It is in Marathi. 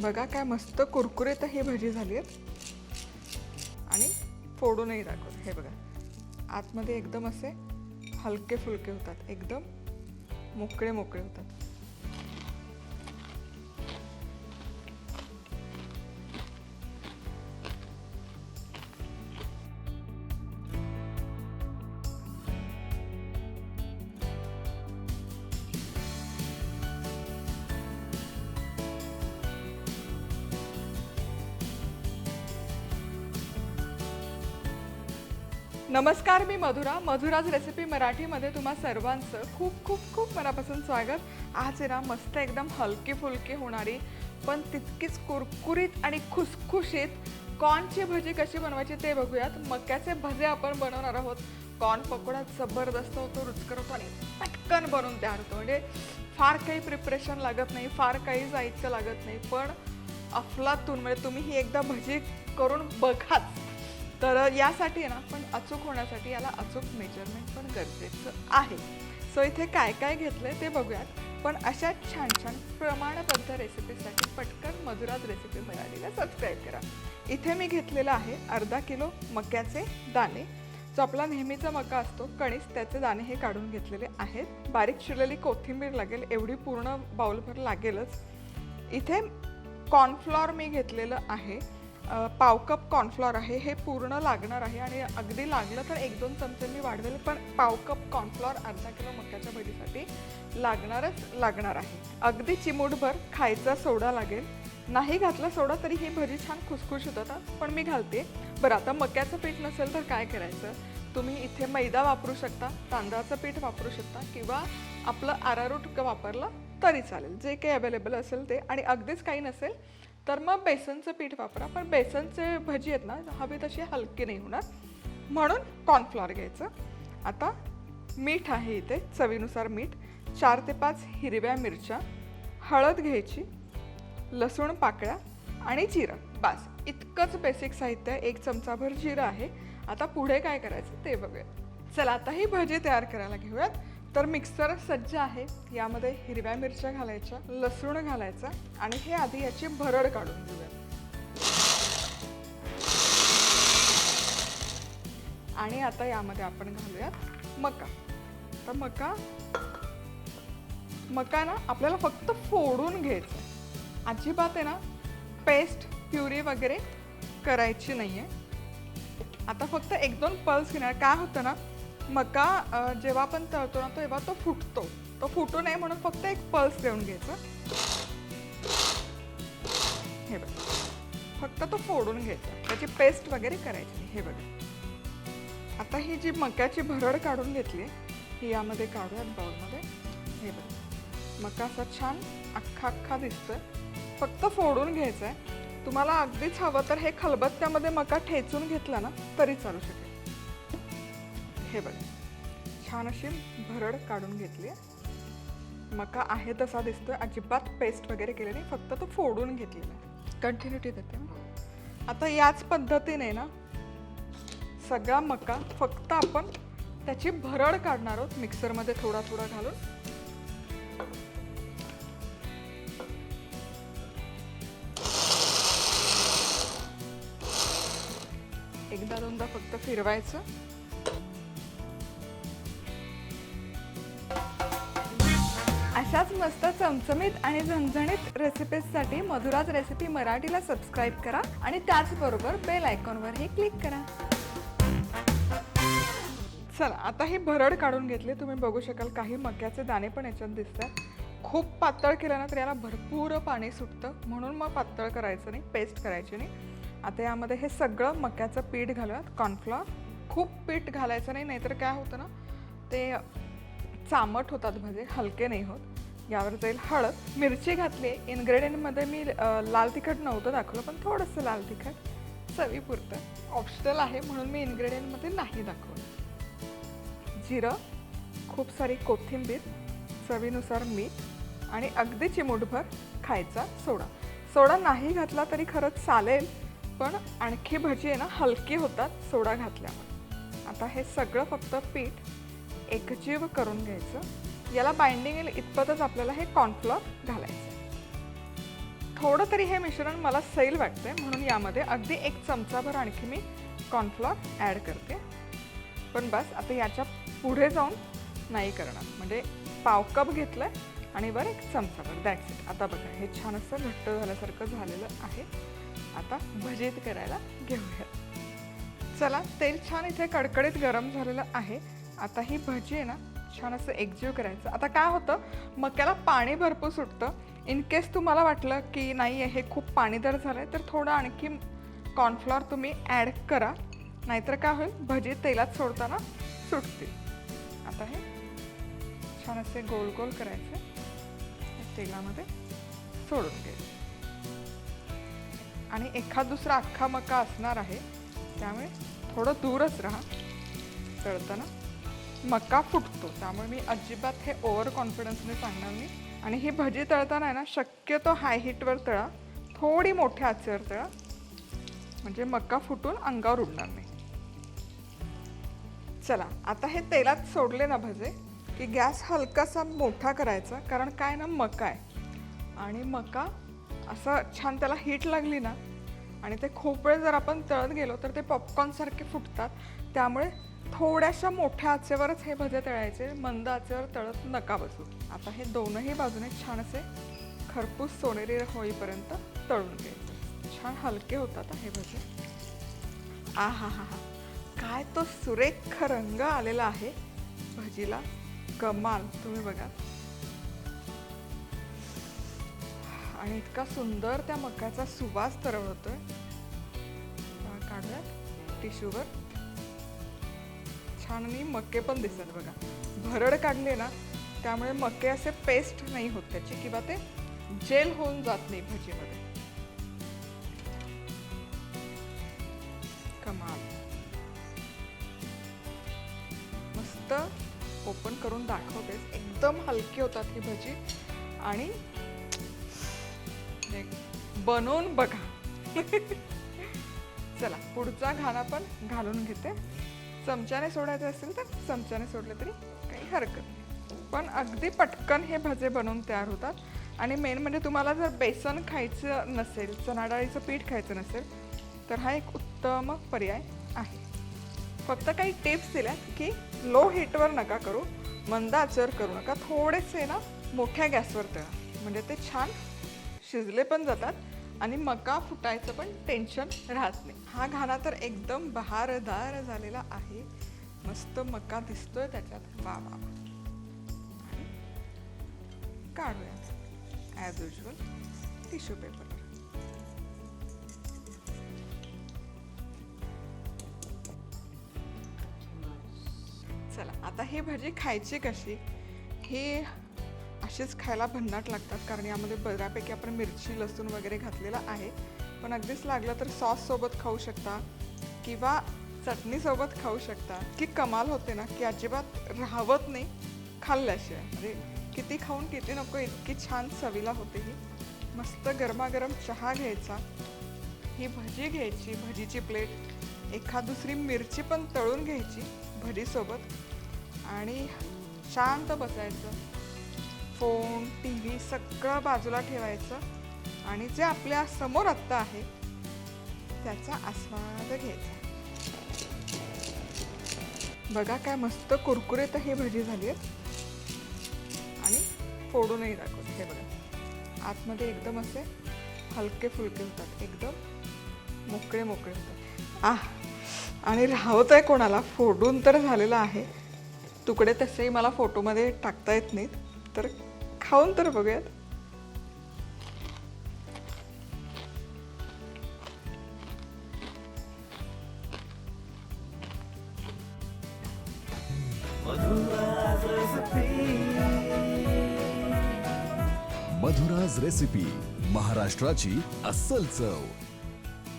बघा काय मस्त कुरकुरीत ही भजी झाली आहेत आणि फोडूनही दाखवत. हे बघा. आतमध्ये एकदम असे हलके फुलके होतात. एकदम मोकळे मोकळे होतात. नमस्कार मी मधुरा. मधुराज रेसिपी मराठीमध्ये तुम्हा सर्वांचं खूप खूप खूप मनापासून स्वागत. आज आहे ना मस्त एकदम हलकी फुलकी होणारी पण तितकीच कुरकुरीत आणि खुसखुशीत कॉर्नची भजी कशी बनवायची ते बघूयात. मक्याचे भजे आपण बनवणार आहोत. कॉर्न पकोडा जबरदस्त होतो रुचकर होतो आणि पटकन बनवून तयार होतो. म्हणजे फार काही प्रिपरेशन लागत नाही फार काही साहित्य लागत नाही पण अफलातून म्हणजे तुम्ही ही एकदा भजी करून बघाच. तर यासाठी आहे ना पण अचूक होण्यासाठी याला अचूक मेजरमेंट पण गरजेचं आहे. सो इथे काय काय घेतलंय ते बघूयात. पण अशा छान छान प्रमाणबद्ध रेसिपीसाठी पटकन मधुराज रेसिपी मराठीला सबस्क्राईब करा. इथे मी घेतलेला आहे अर्धा किलो मक्याचे दाणे. जो आपला नेहमीचा मका असतो कणीस त्याचे दाणे हे काढून घेतलेले आहेत. बारीक चिरलेली कोथिंबीर लागेल एवढी पूर्ण बाउलभर लागेलच. इथे कॉर्नफ्लॉर मी घेतलेलं आहे. पाव कप कॉर्नफ्लॉर आहे हे पूर्ण लागणार आहे आणि अगदी लागलं तर एक दोन चमचे मी वाढवेल पण पाव कप कॉर्नफ्लॉर अर्धा किलो मक्याच्या भजीसाठी लागणारच लागणार आहे. अगदी चिमूटभर खायचा सोडा लागेल. नाही घातला सोडा तरी ही भजी छान खुसखुशीत होतात पण मी घालते. बरं आता मक्याचं पीठ नसेल तर काय करायचं? तुम्ही इथे मैदा वापरू शकता तांदळाचं पीठ वापरू शकता किंवा आपलं आरारूट वापरलं तरी चालेल. जे काही अवेलेबल असेल ते. आणि अगदीच काही नसेल तर मग बेसनचं पीठ वापरा. पण बेसनचे भजी आहेत ना हवे तशी हलकी नाही होणार. म्हणून कॉर्नफ्लॉर घ्यायचं. आता मीठ आहे इथे चवीनुसार मीठ. चार ते पाच हिरव्या मिरच्या हळद घ्यायची लसूण पाकळ्या आणि जिरं. बास. इतकंच बेसिक साहित्य आहे एक चमचाभर जिरं आहे. आता पुढे काय करायचं ते बघूया. चला आता ही भजी तयार करायला घेऊयात. तर मिक्सर सज्ज आहे. यामध्ये हिरव्या मिरच्या घालायच्या लसूण घालायचा आणि हे आधी याची भरड काढून घेऊया. आणि आता यामध्ये आपण घालूयात मका. तर मका मका ना आपल्याला फक्त फोडून घ्यायचं आहे. अजिबात आहे ना पेस्ट प्युरी वगैरे करायची नाही आहे आता फक्त एक दोन पल्स घेणार. काय होतं ना मका जेव्हा आपण तळतो ना तेव्हा तो फुटतो. तो फुटू नये म्हणून फक्त एक पल्स देऊन घ्यायचं. हे बघ. फक्त तो फोडून घ्यायचा. त्याची पेस्ट वगैरे करायची. हे बघा. आता ही जी मक्याची भरड काढून घेतली ही यामध्ये काढूयात बाउलमध्ये हे बघा. मका असा छान अख्खा अख्खा दिसतोय. फक्त फोडून घ्यायचं आहे तुम्हाला अगदीच हवं तर हे खलबत्त्यामध्ये मका ठेचून घेतला ना तरी चालू शकेल. हे बघा. छान अशी भरड काढून घेतली. मका आहे तसा दिसतोय. अजिबात पेस्ट वगैरे केली नाही. फक्त तो फोडून घेतलेला आहे. कंटिन्युटी देते. आता याच पद्धतीने ना सगळा मका फक्त आपण त्याची भरड काढणार आहोत. मिक्सरमध्ये थोडा थोडा घालून. एकदा दोनदा फक्त फिरवायचं. अशाच मस्त चमचमीत आणि झणझणीत रेसिपीजसाठी मधुराज रेसिपी मराठीला सबस्क्राईब करा आणि त्याचबरोबर बेल आयकॉनवरही क्लिक करा. चला आता ही भरड काढून घेतली. तुम्ही बघू शकाल काही मक्याचे दाणे पण याच्यात दिसतात. खूप पातळ केलं ना तर याला भरपूर पाणी सुटतं. म्हणून मग पातळ करायचं नाही पेस्ट करायची नाही. आता यामध्ये हे सगळं मक्याचं पीठ घालूयात कॉर्नफ्लॉर खूप पीठ घालायचं नाही नाहीतर काय होतं ना ते चामट होतात भजे हलके नाही होत. यावर जाईल. हळद मिरची घातली. इन्ग्रेडियंटमध्ये मी लाल तिखट नव्हतं दाखवलं पण थोडंसं लाल तिखट चवीपुरतं. ऑप्शनल आहे म्हणून मी इन्ग्रेडियंटमध्ये नाही दाखवलं. जिरं खूप सारी कोथिंबीर चवीनुसार मीठ आणि अगदी चिमूटभर खायचा सोडा. सोडा नाही घातला तरी खरंच चालेल पण आणखी भजी आहे ना हलकी होतात सोडा घातल्यावर. आता हे सगळं फक्त पीठ एकजीव करून घ्यायचं. याला बाइंडिंग येईल इतपतच आपल्याला हे कॉर्नफ्लॉर घालायचं थोडं तरी हे मिश्रण मला सैल वाटते म्हणून यामध्ये अगदी एक चमचाभर आणखी मी कॉर्नफ्लॉर ॲड करते. पण बस आता याच्यापुढे जाऊन नाही करणार. म्हणजे पाव कप घेतलं आणि बरं एक चमचाभर. दॅट्स इट आता बघा हे छान असं घट्ट झाल्यासारखं झालेलं आहे. आता भजीत करायला घेऊया. चला तेल छान इथे कडकडीत गरम झालेलं आहे. आता ही भजी आहे ना छान असं एकजीव करायचं. आता काय होतं मक्याला पाणी भरपूर सुटतं. इन केस तुम्हाला वाटलं की नाही हे खूप पाणीदार झालं आहे तर थोडं आणखी कॉर्नफ्लॉर तुम्ही ॲड करा. नाहीतर काय होईल भजी तेलात सोडताना सुटतील. आता हे छान असे गोल गोल करायचे. तेलामध्ये सोडून घ्यायचे आणि एखाद दुसरा अख्खा मका असणार आहे त्यामुळे थोडं दूरच राहा. तळताना मका फुटतो. त्यामुळे मी अजिबात हे ओव्हर कॉन्फिडन्सने सांगणार नाही. आणि ही भजी तळताना आहे ना शक्यतो हाय हीटवर तळा. थोडी मोठ्या आचेवर तळा. म्हणजे मका फुटून अंगावर उडणार नाही. चला आता हे तेलात सोडले ना भजे की गॅस हलकासा मोठा करायचा कारण काय ना मका आहे. आणि मका असं छान त्याला हीट लागली ना आणि ते खूप वेळ जर आपण तळत गेलो तर ते पॉपकॉर्नसारखे फुटतात. त्यामुळे थोड्याशा मोठ्या आचेवरच हे भजे तळायचे मंद आचेवर तळत नका बसू. आता हे दोनही बाजूने छान असे खरपूस सोनेरी होईपर्यंत तळून घ्यायचे. छान हलके होतात हे भजे. आ हा हा हा काय तो सुरेख रंग आलेला आहे. भजीला कमाल तुम्ही बघा. आणि इतका सुंदर त्या मकाचा सुवास तरवतोय हा काढूयात टिश्यूवर. छान आणि मके पण दिसतात बघा. भरड काढले ना त्यामुळे मके असे पेस्ट नाही होत त्याची किंवा ते जेल होऊन जात नाही भजीमध्ये. कमाल. मस्त ओपन करून दाखवतेस एकदम हलकी होतात ही भजी. आणि बनवून बघा. चला पुढचा घाणा पण घालून घेते. चमच्याने सोडायचं असेल तर चमच्याने सोडले तरी काही हरकत नाही. पण अगदी पटकन हे भजे बनवून तयार होतात. आणि मेन म्हणजे तुम्हाला जर बेसन खायचं नसेल चणाडाळीचं पीठ खायचं नसेल तर हा एक उत्तम पर्याय आहे. फक्त काही टिप्स दिल्या की लो हीटवर नका करू मंद आचर करू नका. थोडेसे ना मोठ्या गॅसवर तळा. म्हणजे ते छान शिजले पण जातात. आणि मका फुटायचं पण टेन्शन राहत नाही. हा घाणा तर एकदम बहारदार झालेला आहे. मस्त मका दिसतोय त्याच्यात. वा वा काढूया. ॲज युजल टिश्यू पेपर चला आता हे भजी खायची कशी? हे अशीच खायला भन्नाट लागतात कारण यामध्ये बऱ्यापैकी आपण मिरची लसूण वगैरे घातलेला आहे. पण अगदीच लागलं तर सॉससोबत खाऊ शकता किंवा चटणीसोबत खाऊ शकता. की कमाल होते ना की अजिबात राहवत नाही खाल्ल्याशिवाय. म्हणजे किती खाऊन किती नको इतकी छान चवीला होते ही. मस्त गरमागरम चहा घ्यायचा. ही भजी घ्यायची भजीची प्लेट. एखाद दुसरी मिरची पण तळून घ्यायची भजीसोबत. आणि शांत बसायचं. फोन टी व्ही सगळं बाजूला ठेवायचं. आणि जे आपल्यासमोर आत्ता आहे त्याचा आस्वाद घ्यायचा. बघा काय मस्त कुरकुरीत ही भजी झाली आहेत आणि फोडूनही दाखवत. हे बघा. आतमध्ये एकदम असे हलके फुलके होतात. एकदम मोकळे मोकळे होतात. आह आणि राहत आहे कोणाला? फोडून तर झालेलं आहे. तुकडे तसेही मला फोटोमध्ये टाकता येत नाहीत. तर खाऊन तर बघूयात मधुराज रेसिपी. महाराष्ट्राची अस्सल चव.